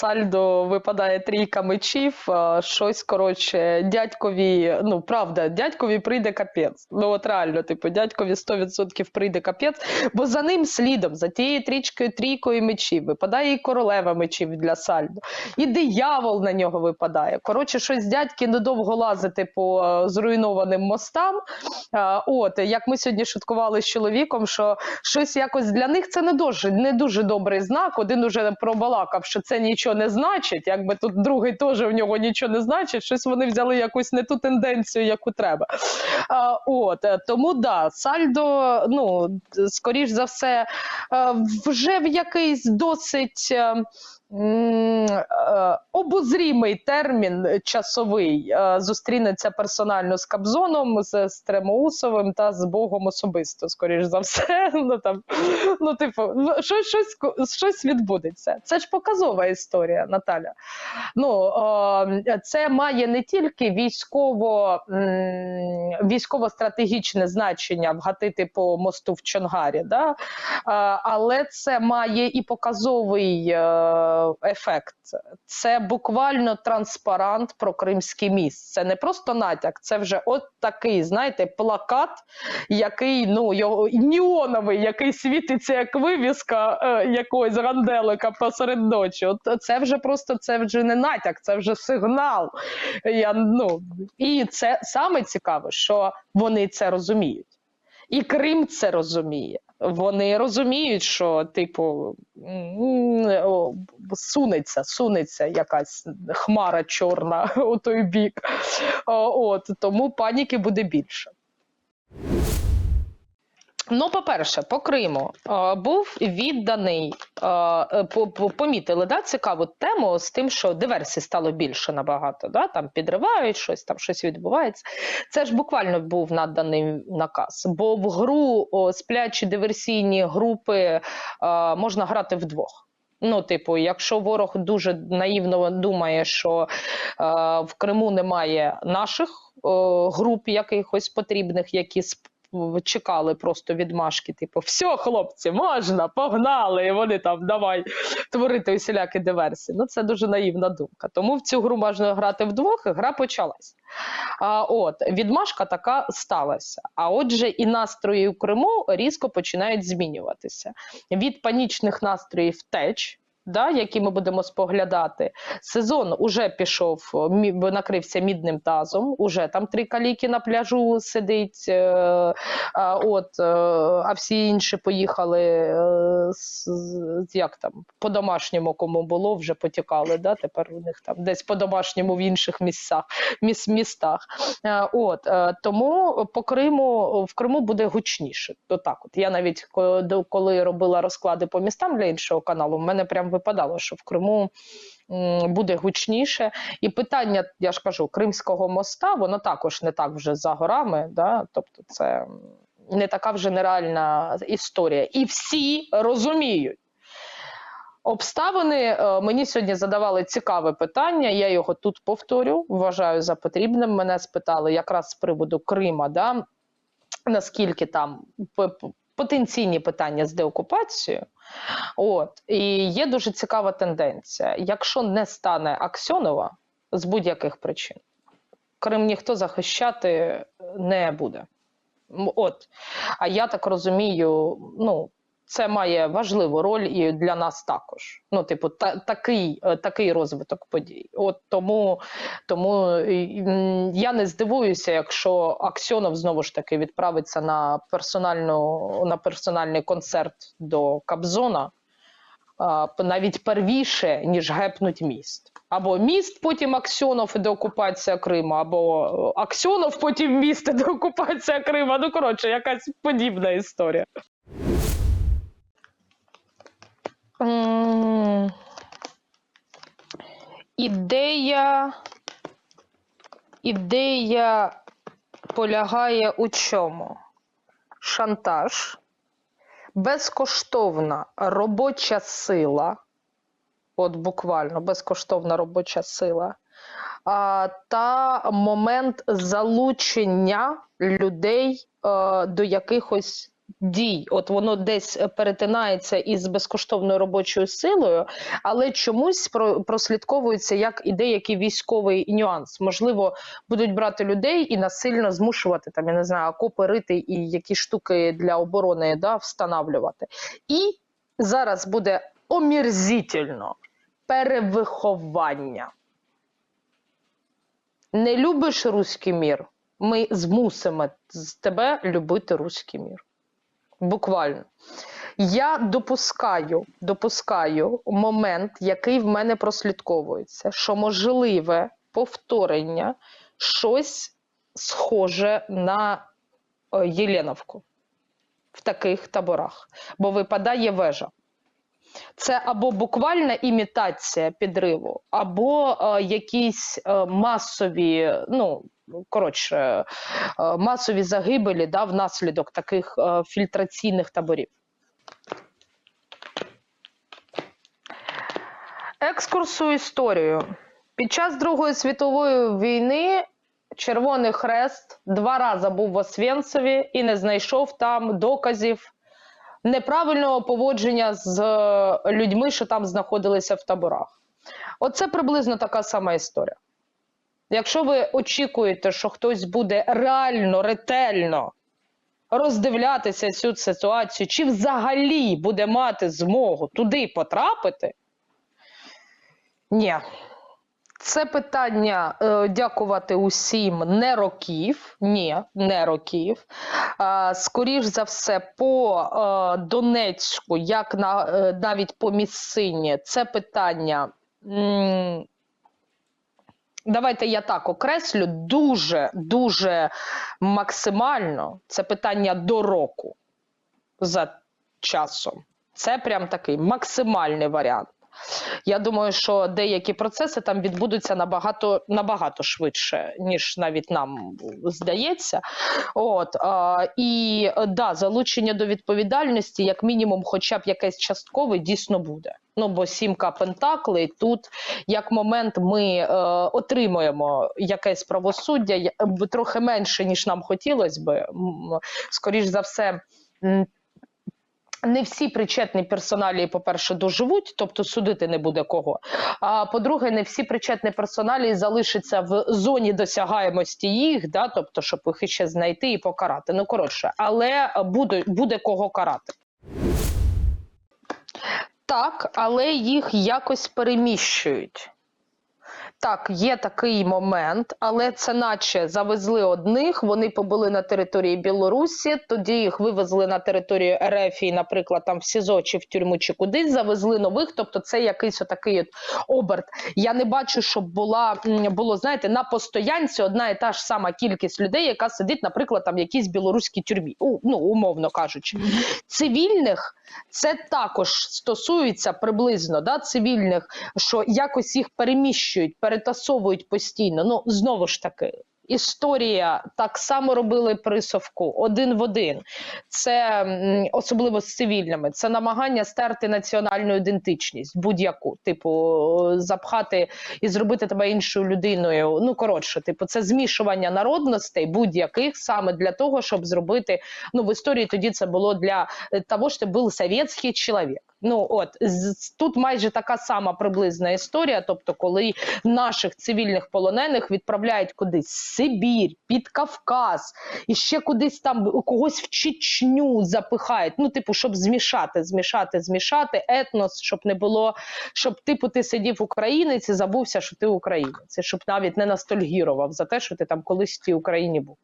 сальдо випадає трійка мечів, щось коротше, дядькові, ну правда, дядькові прийде капець. Ну от реально, типу, дядькові 100% прийде капець, бо за ним слідом, за тією трічкою, трійкою мечів, випадає і королева мечів для сальдо, і диявол на нього випадає. Коротше, щось дядьки недовго лазити по е, зруйнованим мостам. От як ми сьогодні шуткували з чоловіком, що щось якось для них це не дуже не дуже добрий знак. Один уже пробалакав, що це нічого не значить. Якби тут другий теж в нього нічого не значить. Щось вони взяли якусь не ту тенденцію, яку треба. А, От е, тому да, сальдо, ну скоріш за все, е, вже в якийсь досить. Е, Обозрімий термін часовий е, зустрінеться персонально з Кабзоном, з Стремоусовим та з Богом особисто, скоріш за все. Ну там ну, типу, щось, щось, щось відбудеться. Це ж показова історія, Наталя. Ну це має не тільки військово, військово-стратегічне значення вгатити по мосту в Чонгарі, да? але це має і показовий е, ефект. Це буквально транспарант про Кримський міст. Це не просто натяк, це вже от такий, знаєте, плакат, який ну його неоновий, який світиться як вивіска е, якогось ганделика посеред ночі. От це вже просто це вже не натяк, це вже сигнал. Я, ну, і це саме цікаве, що вони це розуміють. І Крим це розуміє. Вони розуміють, що, типу, сунеться, сунеться якась хмара чорна у той бік. От, тому паніки буде більше. Ну, по-перше, по Криму е, був відданий, е, е, по- по- помітили да, цікаву тему з тим, що диверсій стало більше набагато. Да? Там підривають щось, там щось відбувається. Це ж буквально був наданий наказ. Бо в гру о, сплячі диверсійні групи е, можна грати вдвох. Ну, типу, якщо ворог дуже наївно думає, що е, в Криму немає наших е, груп якихось потрібних, які чекали просто відмашки, типу, все, хлопці, можна, погнали, і вони там давай творити усілякі диверсії. Ну, це дуже наївна думка. Тому в цю гру можна грати вдвох, і гра почалась. А, от, відмашка така сталася. А отже, і настрої у Криму різко починають змінюватися. Від панічних настроїв втеч. Да, які ми будемо споглядати, сезон уже пішов, мі- накрився мідним тазом. Уже там три каліки на пляжу сидить. Е, от, е, а всі інші поїхали е, як там по-домашньому, кому було, вже потікали. Да? Тепер у них там десь по-домашньому в інших місцях міс, містах. Е, От е, тому по Криму в Криму буде гучніше. То так, от я навіть коли робила розклади по містам для іншого каналу, в мене прям випадало, що в Криму. Буде гучніше, і питання, я ж кажу, Кримського моста, воно також не так вже за горами. Да? Тобто, це не така вже нереальна історія. І всі розуміють, Обставини е, мені сьогодні задавали цікаве питання. Я його тут повторю. Вважаю за потрібним. Мене спитали якраз з приводу Крима, да, наскільки там потенційні питання з деокупацією. От і є дуже цікава тенденція. Якщо не стане Аксьонова з будь-яких причин, Крим ніхто захищати не буде. От, а я так розумію, ну це має важливу роль і для нас також. Ну, типу, та, такий, е, такий розвиток подій. От тому, тому я не здивуюся, якщо Аксьонов знову ж таки відправиться на персональну на персональний концерт до Кабзона. Навіть первіше, ніж гепнуть міст. Або міст, потім Аксьонов і деокупація Криму, або Аксьонов, потім міст і деокупація Криму. Ну, коротше, якась подібна історія. Ідея, ідея полягає у чому? Шантаж, безкоштовна робоча сила, от буквально безкоштовна робоча сила, та момент залучення людей е, до якихось дій, от воно десь е, перетинається із безкоштовною робочою силою, але чомусь про- прослідковується як і деякий військовий нюанс. Можливо, будуть брати людей і насильно змушувати там, я не знаю, окопи рити і які штуки для оборони да, встановлювати. І зараз буде омірзительно перевиховання. Не любиш руський мір? Ми змусимо тебе любити руський мір. Буквально. Я допускаю, допускаю момент, який в мене прослідковується, що можливе повторення щось схоже на е, Єленовку в таких таборах, бо випадає вежа. Це або буквальна імітація підриву, або е, якісь е, масові, ну коротше, е, масові загибелі да, внаслідок таких е, фільтраційних таборів. Екскурс у історію. Під час Другої світової війни Червоний Хрест два рази був в Освєнцеві і не знайшов там доказів неправильного поводження з е, людьми, що там знаходилися в таборах. Оце приблизно така сама історія. Якщо ви очікуєте, що хтось буде реально, ретельно роздивлятися цю ситуацію, чи взагалі буде мати змогу туди потрапити, ні. Це питання е, дякувати усім не років, ні, не років. Е, скоріш за все, по е, Донецьку, як на, е, навіть по місцині, це питання. м, Давайте я так окреслю дуже, дуже максимально. Це питання до року за часом. Це прям такий максимальний варіант. Я думаю, що деякі процеси там відбудуться набагато набагато швидше, ніж навіть нам здається. От а, і да, залучення до відповідальності, як мінімум, хоча б якесь часткове, дійсно буде. Ну бо сімка пентаклей тут, як момент, ми е, отримуємо якесь правосуддя трохи менше, ніж нам хотілося би. Скоріш за все. Не всі причетні персоналі, по-перше, доживуть, тобто судити не буде кого. А по-друге, не всі причетні персоналі залишаться в зоні досягаємості їх, да, тобто, щоб їх ще знайти і покарати. Ну коротше, але буде, буде кого карати. Так, але їх якось переміщують. Так, є такий момент, але це наче завезли одних, вони побули на території Білорусі, тоді їх вивезли на територію РФ, і, наприклад, там в СІЗО чи в тюрму, чи кудись завезли нових. Тобто це якийсь отакий от оберт. Я не бачу, щоб була було, знаєте, на постоянці одна і та ж сама кількість людей, яка сидить, наприклад, там в якійсь білоруській тюрмі, У, ну умовно кажучи. Цивільних це також стосується приблизно да, цивільних, що якось їх переміщують, перетасовують постійно. Ну знову ж таки. Історія так само робили при совку один в один. Це особливо з цивільними. Це намагання стерти національну ідентичність, будь-яку, типу, запхати і зробити тебе іншою людиною. Ну коротше, типу, це змішування народностей будь-яких саме для того, щоб зробити. Ну в історії тоді це було для е, того, що ти був совєтський чоловік. Ну от тут майже така сама приблизна історія. Тобто, коли наших цивільних полонених відправляють кудись Сибір, під Кавказ і ще кудись там когось в Чечню запихають. Ну, типу, щоб змішати, змішати, змішати етнос, щоб не було, щоб типу ти сидів українець і забувся, що ти українець, щоб навіть не ностальгірував за те, що ти там колись в тій Україні був.